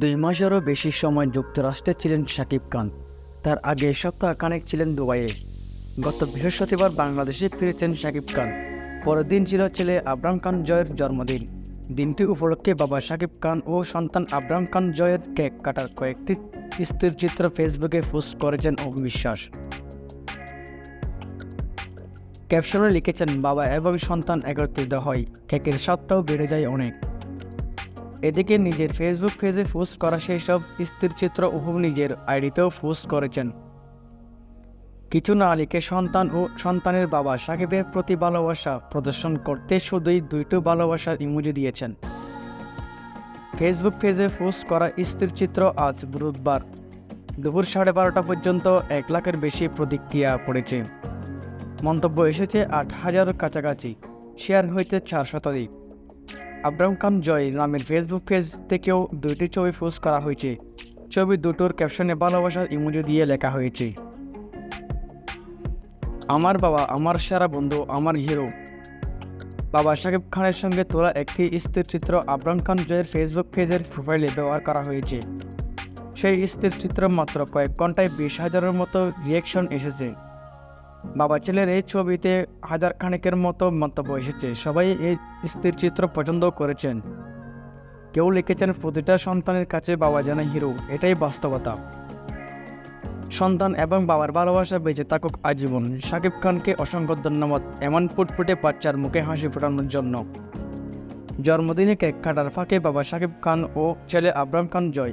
দুই মাসেরও বেশি সময় যুক্তরাষ্ট্রে ছিলেন শাকিব খান। তার আগে সপ্তাহ খানেক ছিলেন দুবাইয়ে। গত বৃহস্পতিবার বাংলাদেশে ফিরেছেন শাকিব খান। পরের দিন ছিল ছেলে আবরাম খান জয়ের জন্মদিন। দিনটি উপলক্ষে বাবা শাকিব খান ও সন্তান আবরাম খান জয়ের কেক কাটার কয়েকটি স্থির চিত্র ফেসবুকে পোস্ট করেছেন অবিশ্বাস। ক্যাপশনে লিখেছেন, বাবা এবং সন্তান একত্রিত হয়। কেকের স্বাদটাও বেড়ে যায় অনেক। এদিকে নিজের ফেসবুক পেজে পোস্ট করা সেই সব স্থির চিত্র উহু নিজের আইডিতেও পোস্ট করেছেন। কিছু না লিখে সন্তান ও সন্তানের বাবা সাকিবের প্রতি ভালোবাসা প্রদর্শন করতে শুধুই দুইটো ভালোবাসার ইমোজি দিয়েছেন। ফেসবুক পেজে পোস্ট করা স্থির চিত্র আজ বুধবার। দুপুর সাড়ে বারোটা পর্যন্ত এক লাখের বেশি প্রতিক্রিয়া পড়েছে। মন্তব্য এসেছে আট হাজার কাছাকাছি। শেয়ার হয়েছে চার শতাধিক। আব্রাম খান জয় নামের ফেসবুক পেজ থেকেও দুটি ছবি পোস্ট করা হয়েছে। ছবি দুটোর ক্যাপশনে ভালোবাসার ইমোজি দিয়ে লেখা হয়েছে। আমার বাবা, আমার সেরা বন্ধু, আমার হিরো বাবা সাকিব খানের সঙ্গে তোলা একটি স্থির চিত্র আবরাম খান জয়ের ফেসবুক পেজের প্রোফাইলে ব্যবহার করা হয়েছে। সেই স্থির চিত্র মাত্র কয়েক ঘন্টায় বিশ হাজারের মতো রিয়েকশন এসেছে। বাবা ছেলের এই ছবিতে হাজার খানেকের মতো মন্তব্য এসেছে। সবাই এই স্থির চিত্র পছন্দ করেছেন। কেউ লিখেছেন, প্রতিটা সন্তানের কাছে বাবা যেন হিরো। এটাই বাস্তবতা। সন্তান এবং বাবার ভালোবাসা বেঁচে থাকুক আজীবন। শাকিব খানকে অসংখ্য ধন্যবাদ। এমন ফুটফুটে বাচ্চার মুখে হাসি ফোটানোর জন্য। জন্মদিনে কেক কাটার ফাঁকে বাবা শাকিব খান ও ছেলে আবরাম খান জয়।